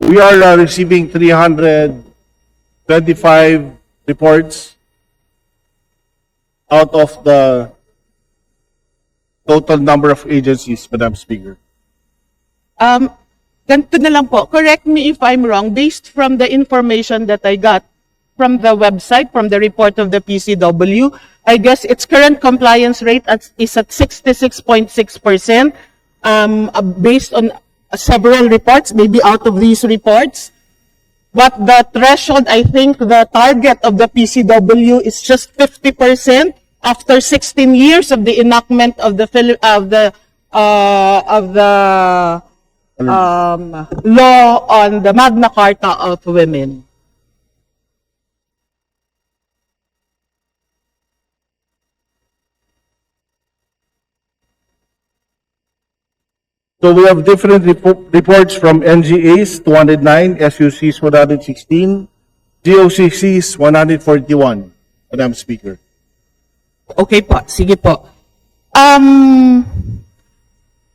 We are uh, receiving 325 reports out of the total number of agencies, Madam Speaker. Um, ganito na lang po. Correct me if I'm wrong. Based from the information that I got from the website, from the report of the PCW, I guess its current compliance rate at, is at 66.6%. Um, uh, based on uh, several reports, maybe out of these reports. But the threshold, I think the target of the PCW is just 50% after 16 years of the enactment of the of the uh, of the um, law on the Magna Carta of women. So we have different repo- reports from NGAs, 209, SUCs, 116, GOCCs, 141, Madam Speaker. Okay po, sige po. Um,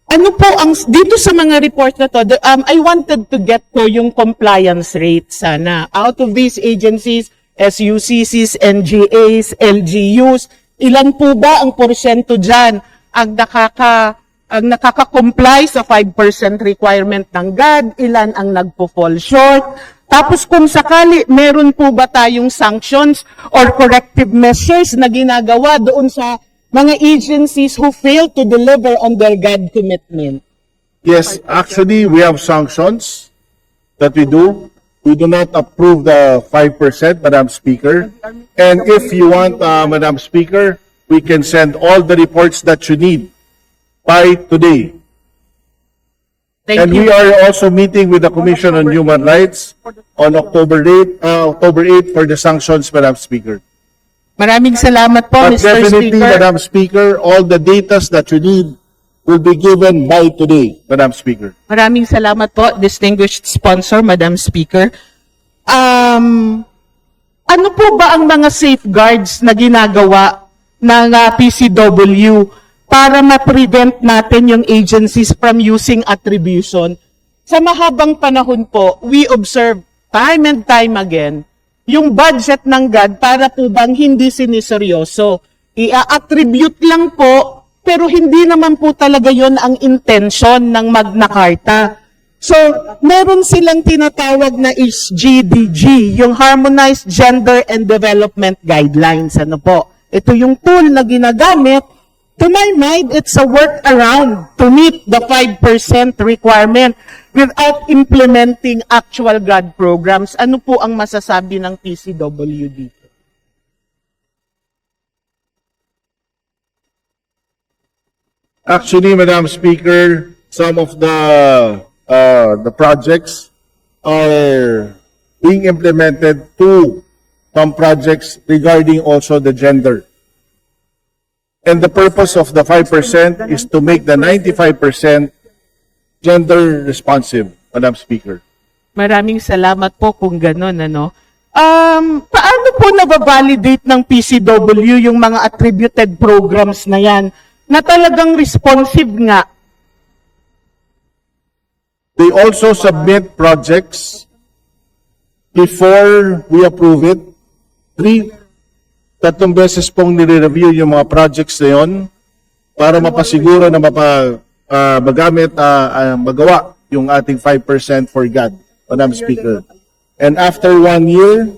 ano po ang, dito sa mga report na to, um, I wanted to get po yung compliance rate sana. Out of these agencies, SUCCs, NGAs, LGUs, ilan po ba ang porsyento dyan ang nakaka, ang nakaka-comply sa 5% requirement ng GAD, ilan ang nagpo-fall short, tapos kung sakali, meron po ba tayong sanctions or corrective measures na ginagawa doon sa mga agencies who fail to deliver on their GAD commitment? Yes, actually, we have sanctions that we do. We do not approve the 5%, Madam Speaker. And if you want, uh, Madam Speaker, we can send all the reports that you need by today. Thank And we you. are also meeting with the Commission on Human Rights on October 8, uh, October 8 for the sanctions, Madam Speaker. Maraming salamat po, But Mr. definitely, Speaker. Madam Speaker, all the datas that you need will be given by today, Madam Speaker. Maraming salamat po, distinguished sponsor, Madam Speaker. Um, ano po ba ang mga safeguards na ginagawa ng uh, PCW para ma-prevent natin yung agencies from using attribution? Sa mahabang panahon po, we observe time and time again yung budget ng GAD para po bang hindi siniseryoso. I-attribute lang po, pero hindi naman po talaga yon ang intention ng Magna Carta. So, meron silang tinatawag na HGDG, yung Harmonized Gender and Development Guidelines. Ano po? Ito yung tool na ginagamit. To my mind, it's a workaround to meet the 5% requirement without implementing actual GAD programs. Ano po ang masasabi ng PCW dito? Actually, Madam Speaker, some of the uh, the projects are being implemented to some projects regarding also the gender. And the purpose of the 5% is to make the 95% gender responsive, Madam Speaker. Maraming salamat po kung ganun, ano. Um, paano po nababalidate ng PCW yung mga attributed programs na yan na talagang responsive nga? They also submit projects before we approve it. Three, tatlong beses pong nire-review yung mga projects na yon para mapasiguro na mapa, ah, magamit, ah, ah, magawa yung ating 5% for God, Madam Speaker. And after one year,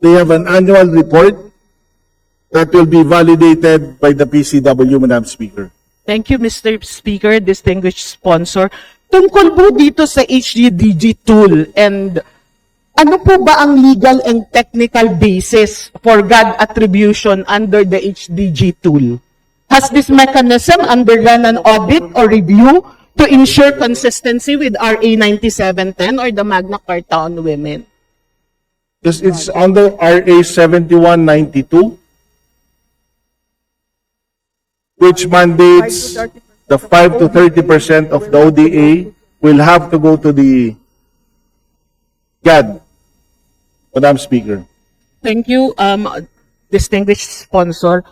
they have an annual report that will be validated by the PCW, Madam Speaker. Thank you, Mr. Speaker, distinguished sponsor. Tungkol po dito sa HGDG tool and ano po ba ang legal and technical basis for God attribution under the HDG tool? Has this mechanism undergone an audit or review to ensure consistency with RA 9710 or the Magna Carta on Women? Because it's under RA 7192, which mandates the 5 to 30% of the ODA will have to go to the GAD, Madam Speaker. Thank you, um, distinguished sponsor.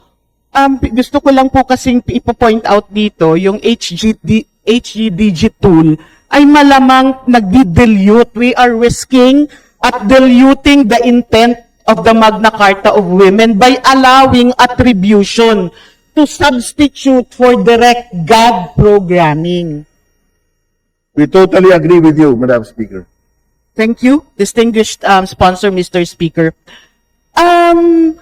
Um, gusto ko lang po kasing ipo-point out dito yung HGD, HGDG tool ay malamang nagdi-dilute. We are risking at diluting the intent of the Magna Carta of Women by allowing attribution to substitute for direct God programming. We totally agree with you, Madam Speaker. Thank you, distinguished um, sponsor, Mr. Speaker. Um,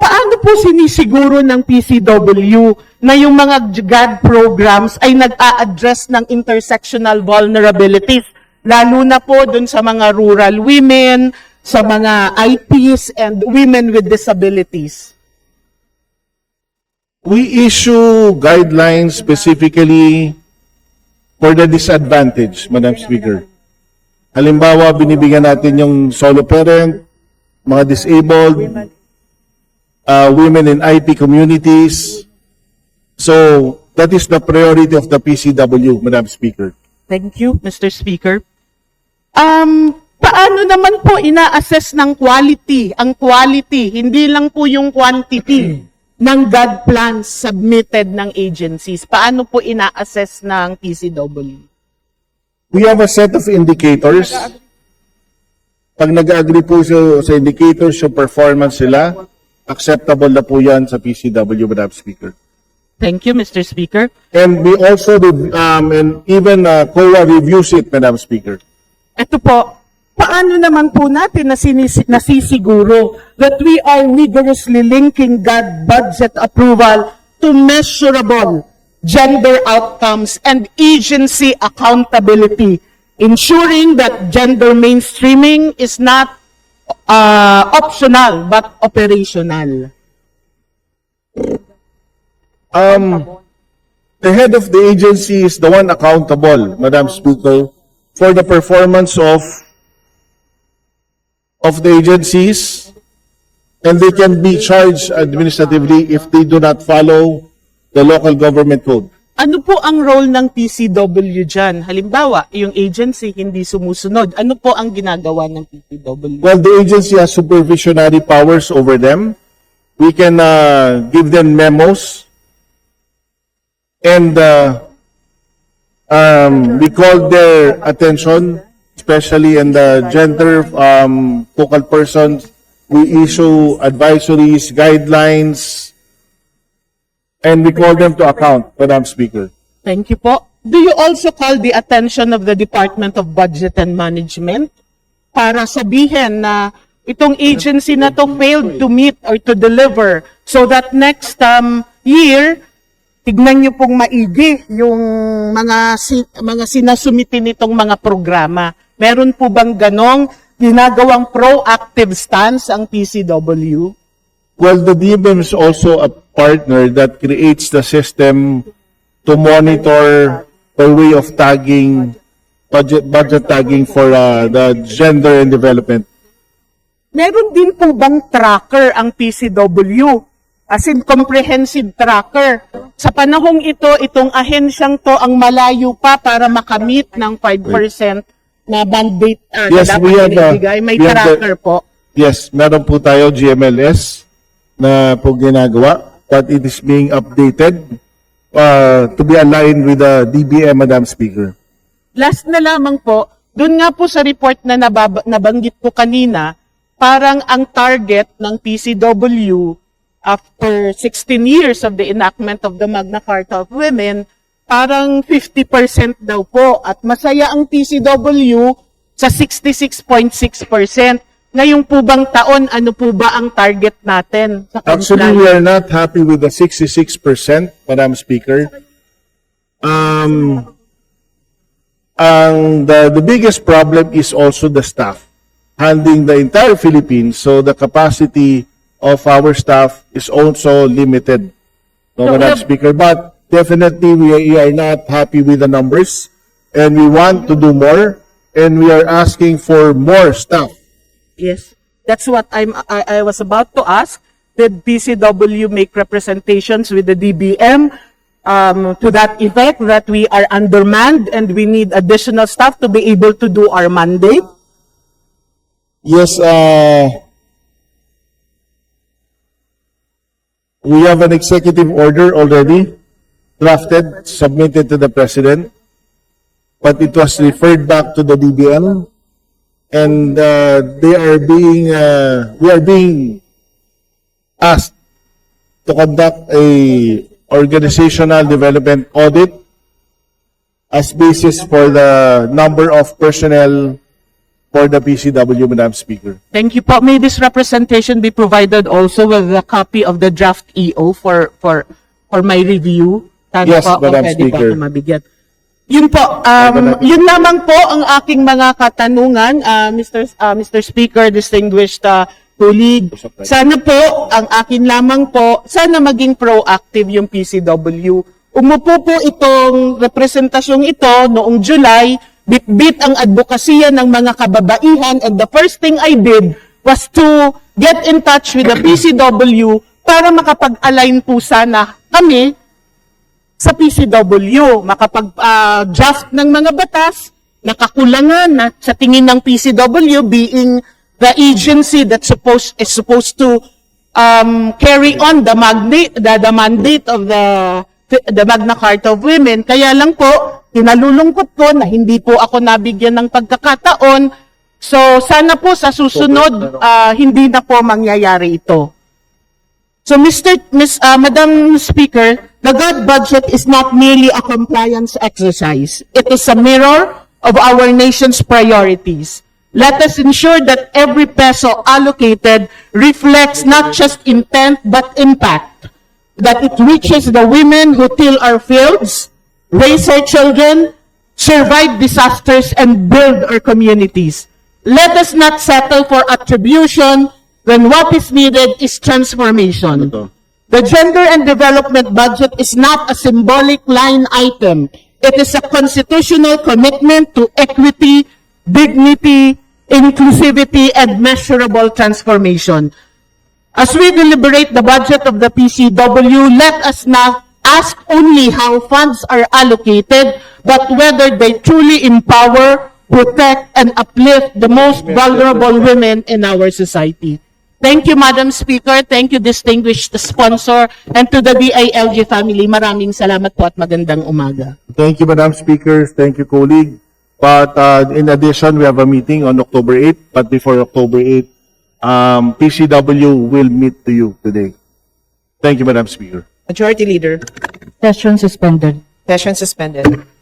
paano po sinisiguro ng PCW na yung mga GAD programs ay nag-a-address ng intersectional vulnerabilities, lalo na po dun sa mga rural women, sa mga IPs and women with disabilities? We issue guidelines specifically for the disadvantaged, Madam Speaker. Halimbawa, binibigyan natin yung solo parent, mga disabled, uh, women in IP communities. So, that is the priority of the PCW, Madam Speaker. Thank you, Mr. Speaker. Um, paano naman po ina-assess ng quality, ang quality, hindi lang po yung quantity ng God plans submitted ng agencies? Paano po ina-assess ng PCW? We have a set of indicators. Pag nag-agree po sa, sa indicators, yung performance sila, acceptable na po yan sa PCW, Madam Speaker. Thank you, Mr. Speaker. And we also, um, and even uh, COA reviews it, Madam Speaker. Ito po, paano naman po natin nasinisi- nasisiguro that we are rigorously linking God budget approval to measurable gender outcomes and agency accountability, ensuring that gender mainstreaming is not uh, optional but operational. Um, the head of the agency is the one accountable, Madam Speaker, for the performance of of the agencies, and they can be charged administratively if they do not follow the local government code. Ano po ang role ng PCW dyan? Halimbawa, yung agency hindi sumusunod. Ano po ang ginagawa ng PCW? Well, the agency has supervisionary powers over them. We can uh, give them memos and uh, um, we call their attention, especially in the gender um, focal persons. We issue advisories, guidelines, and we call them to account, Madam Speaker. Thank you po. Do you also call the attention of the Department of Budget and Management para sabihin na itong agency na to failed to meet or to deliver so that next um, year, tignan niyo pong maigi yung mga si- mga sinasumiti nitong mga programa. Meron po bang ganong ginagawang proactive stance ang PCW? Well, the DBM is also a partner that creates the system to monitor by way of tagging, budget, budget tagging for uh, the gender and development. Meron din po bang tracker ang PCW? As in comprehensive tracker. Sa panahong ito, itong ahensyang to ang malayo pa para makamit ng 5% na mandate ah, Yes, na dapat we have, uh. May we have the- tracker po. Yes, meron po tayo GMLS na po ginagawa, but it is being updated uh, to be aligned with the DBM, Madam Speaker. Last na lamang po, dun nga po sa report na nabab- nabanggit ko kanina, parang ang target ng PCW after 16 years of the enactment of the Magna Carta of Women, parang 50% daw po. At masaya ang PCW sa 66.6%. Ngayong po bang taon, ano po ba ang target natin? Sa Actually, we are not happy with the 66%, Madam Speaker. Um, ang the, the biggest problem is also the staff handling the entire Philippines. So the capacity of our staff is also limited, no, So, Madam Speaker. But definitely, we are not happy with the numbers, and we want to do more, and we are asking for more staff. Yes. That's what I'm, I, I was about to ask. Did PCW make representations with the DBM um, to that effect that we are undermanned and we need additional staff to be able to do our mandate? Yes, uh, we have an executive order already drafted, submitted to the president. but it was referred back to the DBM. And uh, they are being, uh, we are being asked to conduct a organizational development audit as basis for the number of personnel for the PCW, Madam Speaker. Thank you po. May this representation be provided also with a copy of the draft EO for for for my review? Sana Yes, po, Madam pwede Speaker. ako mabigyan. Yun po, um, yun lamang po ang aking mga katanungan, uh, Mr. s- uh, Mr. Speaker, distinguished uh, colleague. Sana po, ang akin lamang po, sana maging proactive yung PCW. Umupo po itong representasyong ito noong July, bit-bit ang advokasya ng mga kababaihan and the first thing I did was to get in touch with the PCW para makapag-align po sana kami sa PCW, makapag-draft ng mga batas, nakakulangan na sa tingin ng PCW being the agency that supposed is supposed to um, carry on the mandate the, the mandate of the the Magna Carta of Women. Kaya lang po, kinalulungkot ko na hindi po ako nabigyan ng pagkakataon. So sana po sa susunod ah, hindi na po mangyayari ito. So, Mr. Miss, uh, Madam Speaker, the God budget is not merely a compliance exercise. It is a mirror of our nation's priorities. Let us ensure that every peso allocated reflects not just intent but impact. That it reaches the women who till our fields, raise our children, survive disasters, and build our communities. Let us not settle for attribution when what is needed is transformation. The gender and development budget is not a symbolic line item. It is a constitutional commitment to equity, dignity, inclusivity, and measurable transformation. As we deliberate the budget of the PCW, let us not ask only how funds are allocated, but whether they truly empower, protect, and uplift the most vulnerable women in our society. Thank you, Madam Speaker. Thank you, distinguished sponsor, and to the DILG family. Maraming salamat po at magandang umaga. Thank you, Madam Speaker. Thank you, colleague. But uh, in addition, we have a meeting on October 8. But before October 8, um, PCW will meet to you today. Thank you, Madam Speaker. Majority Leader. Session suspended. Session suspended.